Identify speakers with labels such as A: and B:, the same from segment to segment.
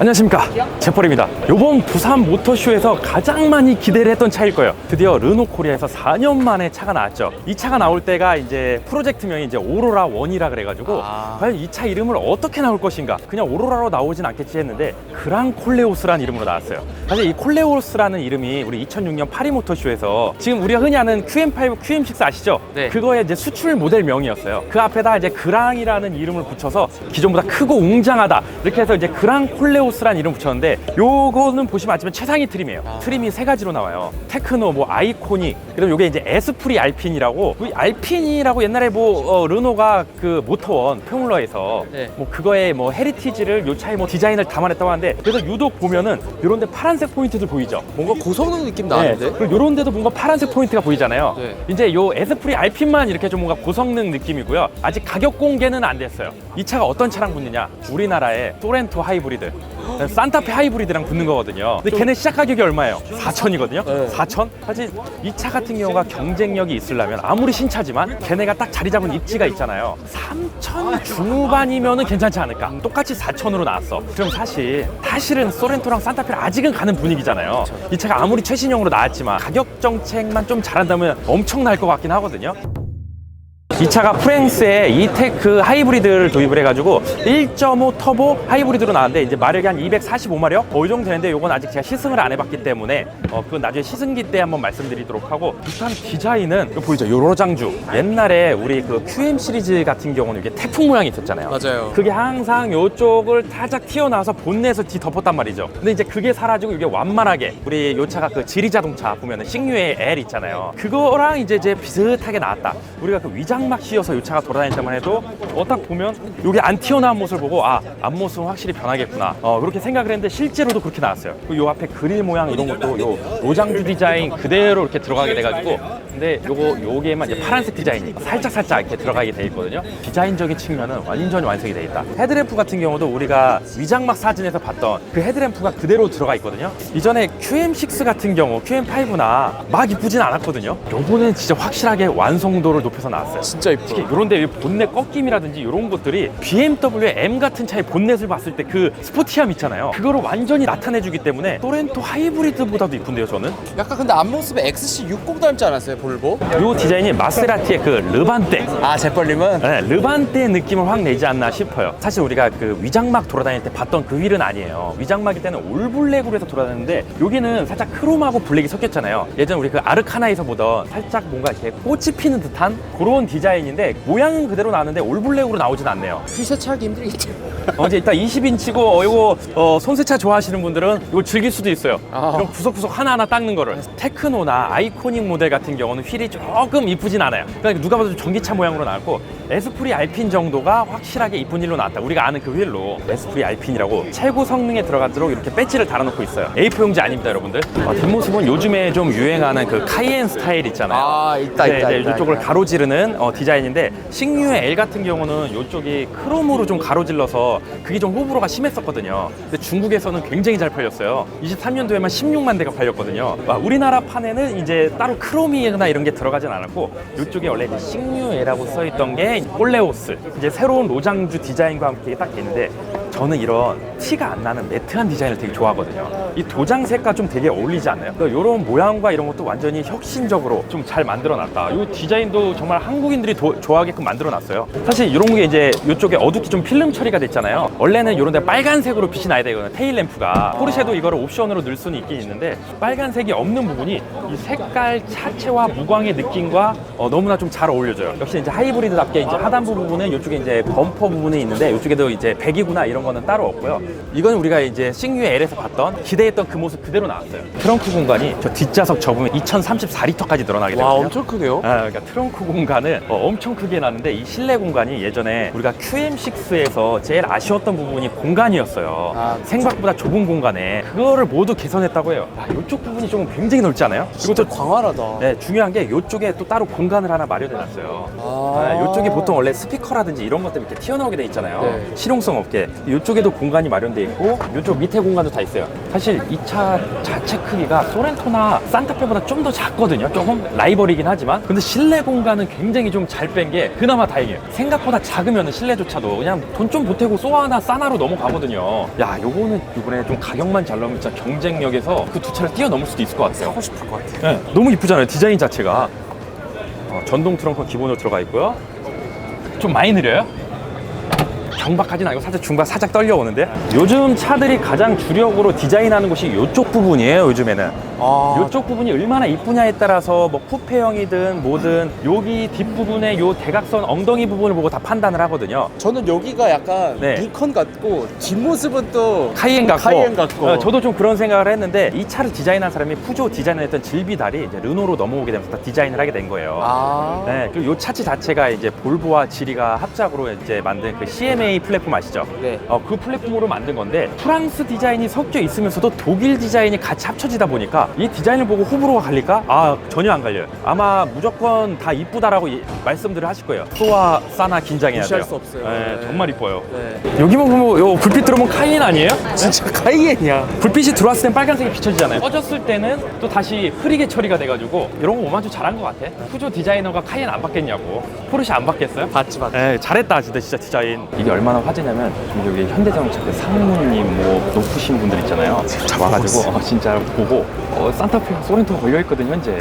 A: 안녕하십니까. 제펄입니다. 요번 부산 모터쇼에서 가장 많이 기대를 했던 차일 거예요. 드디어 르노 코리아에서 4년 만에 차가 나왔죠. 이 차가 나올 때가 이제 프로젝트명이 이제 오로라 원이라 그래가지고
B: 아.
A: 과연 이 차 이름을 어떻게 나올 것인가. 그냥 오로라로 나오진 않겠지 했는데 그랑 콜레오스라는 이름으로 나왔어요. 사실 이 콜레오스라는 이름이 우리 2006년 파리 모터쇼에서 지금 우리가 흔히 아는 QM5, QM6 아시죠?
B: 네.
A: 그거의 이제 수출 모델명이었어요. 그 앞에다 이제 그랑이라는 이름을 붙여서 기존보다 크고 웅장하다. 이렇게 해서 이제 그랑 콜레오스 라는 이름 을 붙였는데 요거는 보시면 아시면 최상위 트림이에요 트림이 세 가지로 나와요 테크노 뭐 아이코닉 그다음 요게 이제 에스프리 알핀이라고 이 알핀이라고 옛날에 뭐 어, 르노가 그 모터원 포뮬러에서
B: 네.
A: 뭐 그거의 뭐 헤리티지를 요 차의 뭐 디자인을 담아냈다고 하는데 그래서 유독 보면은 요런데 파란색 포인트들 보이죠
B: 뭔가 고성능 느낌
A: 네.
B: 나는데?
A: 그리고 요런 데도 뭔가 파란색 포인트가 보이잖아요.
B: 네.
A: 이제 요 에스프리 알핀만 이렇게 좀 뭔가 고성능 느낌이고요. 아직 가격 공개는 안 됐어요. 이 차가 어떤 차랑 붙느냐? 우리나라의 소렌토 하이브리드. 산타페 하이브리드랑 붙는 거거든요. 근데 걔네 시작 가격이 얼마예요? 4천이거든요.
B: 네.
A: 4천? 사실 이 차 같은 경우가 경쟁력이 있으려면 아무리 신차지만 걔네가 딱 자리 잡은 입지가 있잖아요. 3천 중후반이면은 괜찮지 않을까? 똑같이 4천으로 나왔어. 그럼 사실 사실은 소렌토랑 산타페를 아직은 가는 분위기잖아요. 이 차가 아무리 최신형으로 나왔지만 가격 정책만 좀 잘한다면 엄청날 것 같긴 하거든요. 이 차가 프랭스에 이테크 하이브리드를 도입을 해가지고 1.5 터보 하이브리드로 나왔는데 이제 마력이 한 245마력? 어, 이 정도 되는데 이건 아직 제가 시승을 안 해봤기 때문에 어, 그건 나중에 시승기 때 한번 말씀드리도록 하고 일단 디자인은 이거 보이죠? 요로 장주 옛날에 우리 그 QM 시리즈 같은 경우는 이게 태풍 모양이 있었잖아요
B: 맞아요.
A: 그게 항상 요쪽을 살짝 튀어나와서 본넷을 뒤 덮었단 말이죠. 근데 이제 그게 사라지고 이게 완만하게 우리 요 차가 그 지리 자동차 보면은 식류의 L 있잖아요. 그거랑 이제 이제 비슷하게 나왔다. 우리가 그 위장 막 씌워서 요 차가 돌아다닐 때만 해도 어딱 보면 요게 안 튀어나온 모습을 보고 아 앞모습은 확실히 변하겠구나. 어 그렇게 생각을 했는데 실제로도 그렇게 나왔어요. 그리고 요 앞에 그릴 모양 이런 것도 요 노장주 디자인 그대로 이렇게 들어가게 돼가지고 근데 요거 요게만 이제 파란색 디자인이 살짝 살짝 이렇게 들어가게 돼 있거든요. 디자인적인 측면은 완전히 완성이 돼 있다. 헤드램프 같은 경우도 우리가 위장막 사진에서 봤던 그 헤드램프가 그대로 들어가 있거든요. 이전에 QM6 같은 경우 QM5나 막 이쁘진 않았거든요. 요거는 진짜 확실하게 완성도를 높여서 나왔어요.
B: 진짜
A: 특히
B: 이뻐.
A: 이런데 본넷 꺾임이라든지 이런 것들이 BMW M 같은 차의 본넷을 봤을 때 그 스포티함 있잖아요. 그거를 완전히 나타내주기 때문에 소렌토 하이브리드보다도 이쁜데요, 저는.
B: 약간 근데 앞모습에 XC60 닮지 않았어요, 볼보?
A: 이 디자인이 마세라티의 그 르반떼
B: 아, 재벌님은?
A: 네, 르반떼 느낌을 확 내지 않나 싶어요. 사실 우리가 그 위장막 돌아다닐 때 봤던 그 휠은 아니에요. 위장막일 때는 올블랙으로 해서 돌아다녔는데 여기는 살짝 크롬하고 블랙이 섞였잖아요. 예전 우리 그 아르카나에서 보던 살짝 뭔가 이렇게 꽃이 피는 듯한 그런 디자인 인데 모양은 그대로 나왔는데 올블랙으로 나오진 않네요.
B: 휠 세차하기 힘들겠죠.
A: 어, 이제 일단 20인치고 어, 이거 어, 손세차 좋아하시는 분들은 이거 즐길 수도 있어요.
B: 아.
A: 이런 구석구석 하나하나 닦는 거를. 테크노나 아이코닉 모델 같은 경우는 휠이 조금 이쁘진 않아요. 그러니까 누가 봐도 전기차 모양으로 나왔고 에스프리 알핀 정도가 확실하게 이쁜 휠로 나왔다. 우리가 아는 그 휠로 에스프리 알핀이라고 최고 성능에 들어가도록 이렇게 배지를 달아놓고 있어요. A4 용지 아닙니다, 여러분들. 어, 뒷모습은 요즘에 좀 유행하는 그 카이엔 스타일 있잖아요.
B: 아, 있다,
A: 네,
B: 있다,
A: 네,
B: 있다,
A: 이쪽을
B: 있다.
A: 가로지르는 어, 디자인인데 식류의 L 같은 경우는 이쪽이 크롬으로 좀 가로질러서 그게 좀 호불호가 심했었거든요. 근데 중국에서는 굉장히 잘 팔렸어요. 23년도에만 16만 대가 팔렸거든요. 와, 우리나라 판에는 이제 따로 크롬이나 이런 게 들어가진 않았고 이쪽에 원래 식류애라고 써있던 게 폴레오스 이제 새로운 로장주 디자인과 함께 딱 되는데 저는 이런 티가 안 나는 매트한 디자인을 되게 좋아하거든요. 이 도장색과 좀 되게 어울리지 않나요? 이런 모양과 이런 것도 완전히 혁신적으로 좀 잘 만들어놨다. 이 디자인도 정말 한국인들이 도- 좋아하게끔 만들어놨어요. 사실 이런 게 이제 이쪽에 어둡게 좀 필름 처리가 됐잖아요. 원래는 이런 데 빨간색으로 빛이 나야 되거든요. 테일 램프가. 포르쉐도 이거를 옵션으로 넣을 수는 있긴 있는데 빨간색이 없는 부분이 이 색깔 자체와 무광의 느낌과 어, 너무나 좀 잘 어울려져요. 역시 이제 하이브리드답게 이제 하단부 부분은 이쪽에 이제 범퍼 부분이 있는데 이쪽에도 이제 배기구나 이런 거는 따로 없고요. 이건 우리가 이제 싱유 L에서 봤던 기대 했던 그 모습 그대로 나왔어요. 트렁크 공간이 저 뒷좌석 접으면 2034리터까지 늘어나게
B: 와,
A: 되거든요.
B: 엄청 크네요.
A: 아, 그러니까 트렁크 공간은 어, 엄청 크게 나는데 이 실내 공간이 예전에 우리가 QM6에서 제일 아쉬웠던 부분이 공간이었어요.
B: 아,
A: 생각보다 좁은 공간에 그거를 모두 개선했다고 해요. 야, 이쪽 부분이 좀 굉장히 넓지 않아요? 그리고
B: 진짜
A: 또
B: 광활하다.
A: 네, 중요한 게 이쪽에 또 따로 공간을 하나 마련해놨어요.
B: 아.
A: 이쪽이 보통 원래 스피커라든지 이런 것들 이렇게 튀어나오게 돼 있잖아요.
B: 네.
A: 실용성 없게. 이쪽에도 공간이 마련돼 있고 이쪽 밑에 공간도 다 있어요. 사실 사실 이 차 자체 크기가 소렌토나 산타페보다 좀 더 작거든요. 조금 라이벌이긴 하지만. 근데 실내 공간은 굉장히 좀 잘 뺀 게 그나마 다행이에요. 생각보다 작으면 실내조차도 그냥 돈 좀 보태고 소아나 사나로 넘어가거든요. 야, 요거는 이번에 좀 가격만 잘 나오면 진짜 경쟁력에서 그 두 차를 뛰어넘을 수도 있을 것 같아요.
B: 하고 싶을 것 같아요.
A: 네, 너무 이쁘잖아요. 디자인 자체가. 어, 전동 트렁크 기본으로 들어가 있고요. 좀 많이 느려요? 경박하진 않고 살짝 중반 살짝 떨려오는데? 요즘 차들이 가장 주력으로 디자인하는 곳이 이쪽 부분이에요 요즘에는
B: 아,
A: 이쪽 부분이 얼마나 이쁘냐에 따라서 뭐 쿠페형이든 뭐든 여기 뒷부분에 요 대각선 엉덩이 부분을 보고 다 판단을 하거든요
B: 저는 여기가 약간
A: 네.
B: 니컨 같고 뒷모습은 또
A: 카이엔 같고,
B: 카이엔 같고.
A: 어, 저도 좀 그런 생각을 했는데 이 차를 디자인한 사람이 푸조 디자인을 했던 질비달이 이제 르노로 넘어오게 되면서 다 디자인을 하게 된 거예요
B: 아,
A: 네, 그리고 이 차체 자체가 이제 볼보와 지리가 합작으로 이제 만든 그 CMA 플랫폼 아시죠?
B: 네.
A: 어, 그 플랫폼으로 만든 건데 프랑스 디자인이 섞여 있으면서도 독일 디자인이 같이 합쳐지다 보니까 이 디자인을 보고 호불호가 갈릴까? 아 전혀 안 갈려요. 아마 무조건 다 이쁘다라고 이- 말씀들을 하실 거예요. 소와 싸나 긴장해야 돼요.
B: 무시할 수 없어요.
A: 네,
B: 네.
A: 정말 이뻐요.
B: 네.
A: 여기만 보면 요 불빛 들어오면 카이엔 아니에요?
B: 진짜 카이엔이야.
A: 불빛이 들어왔을 땐 빨간색이 비춰지잖아요. 꺼졌을 때는 또 다시 흐리게 처리가 돼가지고 이런 거 오만주 잘한 것 같아. 푸조 디자이너가 카이엔 안 받겠냐고. 포르쉐 안 받겠어요?
B: 봤지 봤지.
A: 에 잘했다 진짜 진짜 디자인 이게 얼마나 화제냐면 지금 여기 현대자동차 그 상무님 뭐 높으신 분들 있잖아요 와가지고 어, 진짜 보고 어, 산타페가 소렌토가 걸려있거든 현재.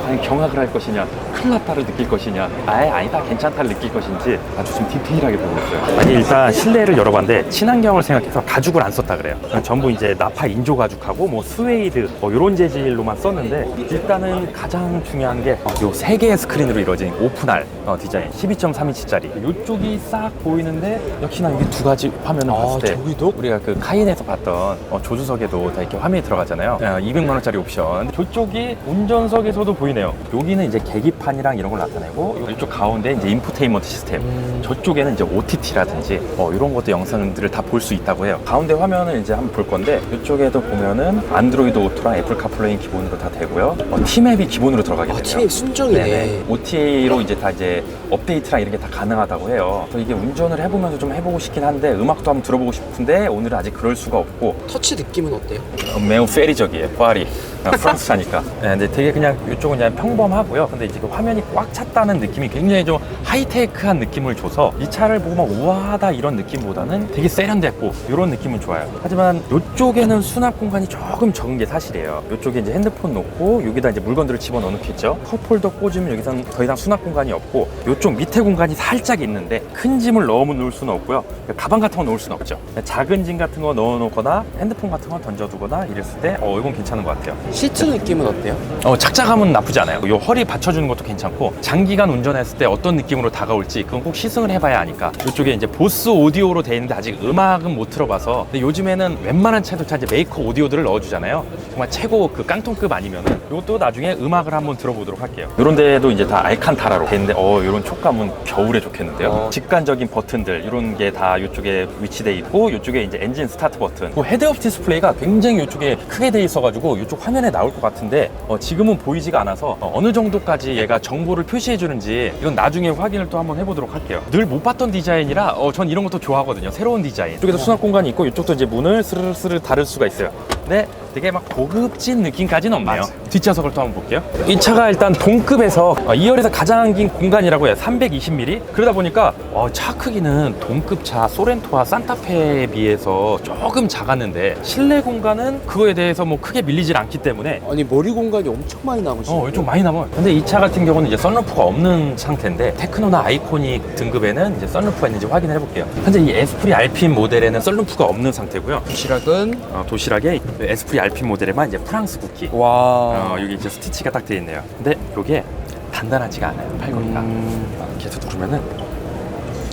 A: 과연 경악을 할 것이냐 클라타를 느낄 것이냐. 아예 아니다 괜찮다를 느낄 것인지 아주 좀 디테일하게 보고 있어요. 아니 일단 실내를 열어봤는데 친환경을 생각해서 가죽을 안 썼다 그래요. 전부 이제 나파 인조 가죽하고 뭐 스웨이드 뭐 이런 재질로만 썼는데 일단은 가장 중요한 게요세 개의 스크린으로 이루어진 오픈할 어, 디자인 12.3인치짜리. 이쪽이 싹 보이는데 역시나 여기 두 가지 화면을
B: 아,
A: 봤을 때
B: 저기도?
A: 우리가 그 카인에서 봤던 어, 조수석에도 다 이렇게 화면이 들어가잖아요. 200만 원짜리 옵션 저쪽이 운전석에서도 보이네요 여기는 이제 계기판이랑 이런 걸 나타내고 이쪽 가운데 이제 인포테인먼트 시스템 저쪽에는 이제 OTT라든지 어, 이런 것도 영상들을 다 볼 수 있다고 해요 가운데 화면을 이제 한번 볼 건데 이쪽에도 보면은 안드로이드 오토랑 애플 카플레이 기본으로 다 되고요 어, 티맵이 기본으로 들어가게
B: 아,
A: 돼요
B: 팀이 순정이네.
A: 네네. OTA로 이제 다 이제 업데이트랑 이런 게 다 가능하다고 해요. 그래서 이게 운전을 해보면서 좀 해보고 싶긴 한데 음악도 한번 들어보고 싶은데 오늘은 아직 그럴 수가 없고
B: 터치 느낌은 어때요?
A: 어, 매우 페리적이에요. 파리. 어, 프랑스 사니까. 네, 근데 되게 그냥 이쪽은 그냥 평범하고요. 근데 이제 그 화면이 꽉 찼다는 느낌이 굉장히 좀 하이테크한 느낌을 줘서 이 차를 보고 막 우아하다 이런 느낌보다는 되게 세련됐고 이런 느낌은 좋아요. 하지만 이쪽에는 수납 공간이 조금 적은 게 사실이에요. 이쪽에 이제 핸드폰 놓고 여기다 이제 물건들을 집어넣겠죠. 컵홀더 꽂으면 여기선 더 이상 수납 공간이 없고 이쪽 밑에 공간이 살짝 있는데 큰 짐을 넣어 놓을 수는 없고요. 가방 같은 거 넣을 수는 없죠. 작은 짐 같은 거 넣어 놓거나 핸드폰 같은 거 던져두거나 이랬을 때 어, 이건 괜찮은 것 같아요.
B: 시트 느낌은 어때요?
A: 어, 착장감은 나쁘지 않아요. 요 허리 받쳐주는 것도 괜찮고 장기간 운전했을 때 어떤 느낌으로 다가올지 그건 꼭 시승을 해봐야 하니까 이쪽에 이제 보스 오디오로 돼 있는데 아직 음악은 못 들어봐서 근데 요즘에는 웬만한 차도 다 이제 메이커 오디오들을 넣어주잖아요. 정말 최고 그 깡통급 아니면은 이것도 나중에 음악을 한번 들어보도록 할게요. 이런 데도 이제 다 알칸타라로 돼 있는데 어 이런 촉감은 겨울에 좋겠는데요.
B: 어.
A: 직관적인 버튼들 이런 게 다 이쪽에 위치돼 있고 이쪽에 이제 엔진 스타트 버튼 그 헤드업 디스플레이가 굉장히 이쪽에 크게 돼 있어가지고 이쪽 화면 에 나올 것 같은데 어, 지금은 보이지가 않아서 어, 느 정도까지 얘가 정보를 표시해 주는지 이건 나중에 확인을 또 한번 해보도록 할게요. 늘 못 봤던 디자인이라 어, 전 이런 것도 좋아하거든요. 새로운 디자인. 이쪽에도 수납 공간이 있고 이쪽도 이제 문을 스르르 스르 닫을 수가 있어요. 근데 되게 막 고급진 느낌까지는 없네요 뒷좌석을 또 한번 볼게요 이 차가 일단 동급에서 어, 2열에서 가장 긴 공간이라고 해요 320mm 그러다 보니까 어, 차 크기는 동급 차 소렌토와 산타페에 비해서 조금 작았는데 실내 공간은 그거에 대해서 뭐 크게 밀리질 않기 때문에
B: 아니 머리 공간이 엄청 많이 남으시네.
A: 어, 좀 많이 남아요. 근데 이 차 같은 경우는 이제 썬루프가 없는 상태인데 테크노나 아이코닉 등급에는 이제 썬루프가 있는지 확인을 해볼게요. 현재 이 에스프리 알핀 모델에는 썬루프가 없는 상태고요.
B: 도시락은
A: 어, 도시락에 에스프리 알핀 모델에만 이제 프랑스 국기.
B: 와.
A: 어, 여기 이제 스티치가 딱돼 있네요. 근데 이게 단단하지가 않아요. 팔걸이가.
B: 음,
A: 이렇게 해서 누르면은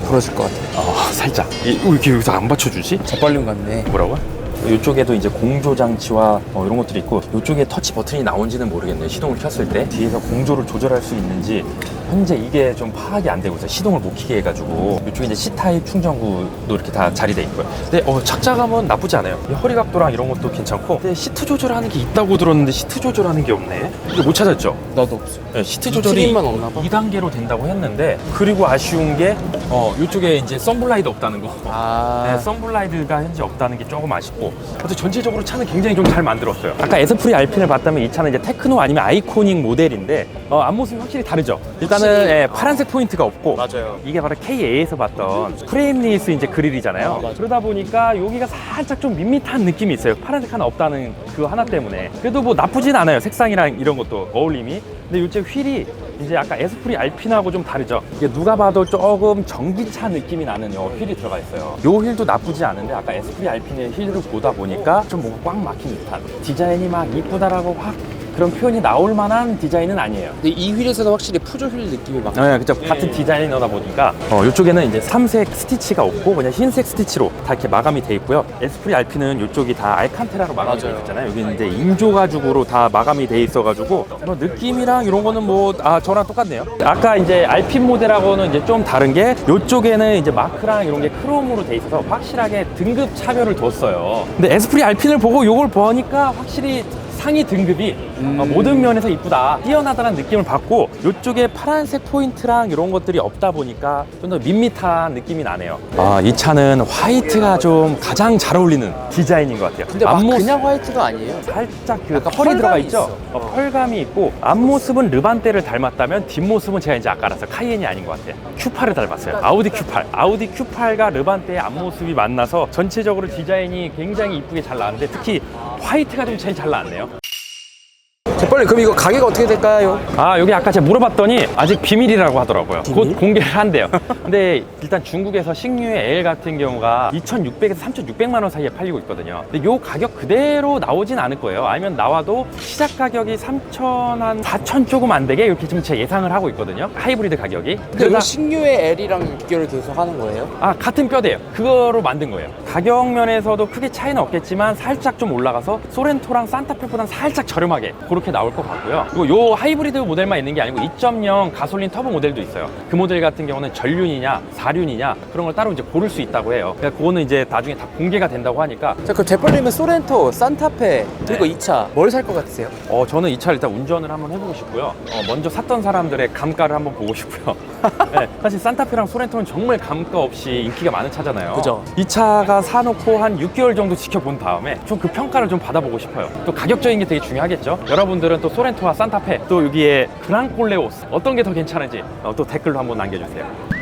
B: 부러질 것 같아.
A: 어, 살짝 이, 어, 이렇게 여기서 안 받쳐주지?
B: 저빨림 같네.
A: 뭐라고? 이쪽에도 이제 공조 장치와 어, 이런 것들이 있고 이쪽에 터치 버튼이 나온지는 모르겠네요. 시동을 켰을 때 뒤에서 공조를 조절할 수 있는지 현재 이게 좀 파악이 안 되고 있어요. 시동을 못 키게 해가지고 이쪽에 이제 C 타입 충전구도 이렇게 다 자리돼 있고요. 근데 어, 착자감은 나쁘지 않아요. 이 허리 각도랑 이런 것도 괜찮고 근데 시트 조절하는 게 있다고 들었는데 시트 조절하는 게 없네. 이게 못 찾았죠?
B: 나도 없어.
A: 네, 시트
B: 이
A: 조절이
B: 없나 봐.
A: 2단계로 된다고 했는데 그리고 아쉬운 게 어, 이쪽에 이제 썬블라이드 없다는 거.
B: 아.
A: 네, 썬블라이드가 현재 없다는 게 조금 아쉽고 있고 그래서 전체적으로 차는 굉장히 좀 잘 만들었어요. 아까 에스프리 알핀을 봤다면 이 차는 이제 테크노 아니면 아이코닉 모델인데 어, 앞모습이 확실히 다르죠. 일단은
B: 확실히.
A: 예, 파란색 포인트가 없고
B: 맞아요.
A: 이게 바로 KA에서 봤던 프레임리스 이제 그릴이잖아요.
B: 아.
A: 그러다 보니까 여기가 살짝 좀 밋밋한 느낌이 있어요. 파란색 하나 없다는 그 하나 때문에. 그래도 뭐 나쁘진 않아요. 색상이랑 이런 것도 어울림이. 근데 요즘 휠이 이제 아까 에스프리 알핀하고 좀 다르죠. 이게 누가 봐도 조금 전기차 느낌이 나는 요 휠이 들어가 있어요. 요 휠도 나쁘지 않은데 아까 에스프리 알핀의 휠을 보다 보니까 좀 뭔가 꽉 막힌 듯한 디자인이 막 이쁘다라고 확 그런 표현이 나올 만한 디자인은 아니에요.
B: 근데 이 휠에서는 확실히 푸조 휠 느낌이 막.
A: 네, 그죠. 같은 디자이너다 보니까 어, 이쪽에는 이제 삼색 스티치가 없고 그냥 흰색 스티치로 다 이렇게 마감이 돼 있고요. 에스프리 알피는 이쪽이 다 알칸테라로 마감이 돼
B: 맞아요.
A: 있잖아요. 여기는 이제 인조 가죽으로 다 마감이 돼 있어가지고 뭐 느낌이랑 이런 거는 뭐 아 저랑 똑같네요. 아까 이제 알핀 모델하고는 이제 좀 다른 게 이쪽에는 이제 마크랑 이런 게 크롬으로 돼 있어서 확실하게 등급 차별을 뒀어요. 근데 에스프리 알핀을 보고 이걸 보니까 확실히 상위 등급이 어, 모든 면에서 이쁘다 뛰어나다는 느낌을 받고 이쪽에 파란색 포인트랑 이런 것들이 없다 보니까 좀 더 밋밋한 느낌이 나네요. 아, 이 차는 화이트가 좀 가장 잘 어울리는 디자인인 것 같아요.
B: 근데 막
A: 앞모습
B: 그냥 화이트가 아니에요.
A: 살짝 그
B: 약간
A: 펄이 들어가 있죠?
B: 있어.
A: 어, 펄감이 있고 앞모습은 르반떼를 닮았다면 뒷모습은 제가 이제 아까 알았어요 카이엔이 아닌 것 같아요. Q8을 닮았어요. 아우디 Q8 아우디 Q8과 르반떼의 앞모습이 만나서 전체적으로 디자인이 굉장히 이쁘게 잘 나왔는데 특히 화이트가 좀 제일 잘 나왔네요
B: 자, 빨리 그럼 이거 가게가 어떻게 될까요?
A: 아 여기 아까 제가 물어봤더니 아직 비밀이라고 하더라고요.
B: 비밀?
A: 곧 공개를 한대요. 근데 일단 중국에서 식류의 L 같은 경우가 2,600에서 3,600만 원 사이에 팔리고 있거든요. 근데 요 가격 그대로 나오진 않을 거예요. 아니면 나와도 시작 가격이 3,000한 4,000 조금 안 되게 이렇게 지금 제가 예상을 하고 있거든요. 하이브리드 가격이.
B: 근데 이거 신유의 L이랑 비교를 계속 하는 거예요?
A: 아 같은 뼈대예요. 그거로 만든 거예요. 가격 면에서도 크게 차이는 없겠지만 살짝 좀 올라가서 소렌토랑 산타페보단 살짝 저렴하게 그렇게 나올 것 같고요 그리고 요 하이브리드 모델만 있는 게 아니고 2.0 가솔린 터보 모델도 있어요 그 모델 같은 경우는 전륜이냐 사륜이냐 그런 걸 따로 이제 고를 수 있다고 해요 그러니까 그거는 이제 나중에 다 공개가 된다고 하니까
B: 자, 그럼 제빨리면 소렌토, 산타페, 그리고
A: 네.
B: 이차 뭘 살 것 같으세요?
A: 어, 저는 이 차를 일단 운전을 한번 해보고 싶고요. 어, 먼저 샀던 사람들의 감가를 한번 보고 싶고요. 네, 사실 산타페랑 소렌토는 정말 감가 없이 인기가 많은 차잖아요.
B: 그죠.
A: 이 차가 사놓고 한 6개월 정도 지켜본 다음에 좀 그 평가를 좀 받아보고 싶어요. 또 가격적인 게 되게 중요하겠죠. 여러분 들은 또 소렌토와 산타페 또 여기에 그랑콜레오스 어떤 게 더 괜찮은지 어, 또 댓글로 한번 남겨주세요.